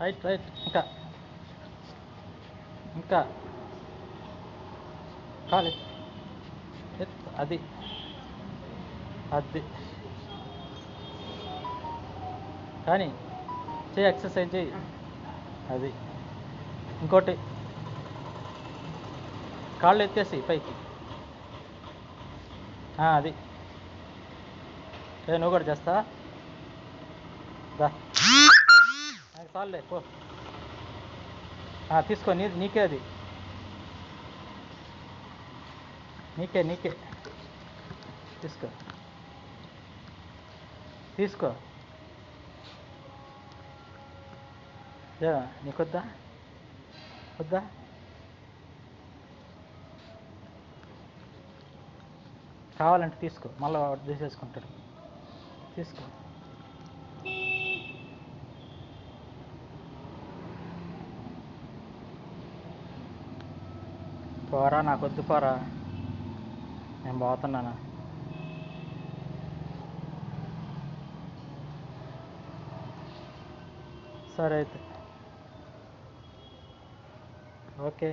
Right right. ఇంకా. ఇంకా. కాలు. అది. అది. కానీ చేయి ఎక్సర్సైజ్ చేయి. అది. ఇంకోటి. కాళ్ళు ఎత్తేసి పైకి. ఆ, అది. ఏ నువ్వు కూడా చేస్తా? దా. నాకు పో తీసుకో నీ నీకే అది నీకే నీకే తీసుకో తీసుకో ఏ నీకొద్దా వద్దా కావాలంటే తీసుకో మళ్ళీ తీసేసుకుంటాడు తీసుకో పోరా నాకొద్దు పోరా. నేను పోతున్నాను? సరే అయితే. ఓకే.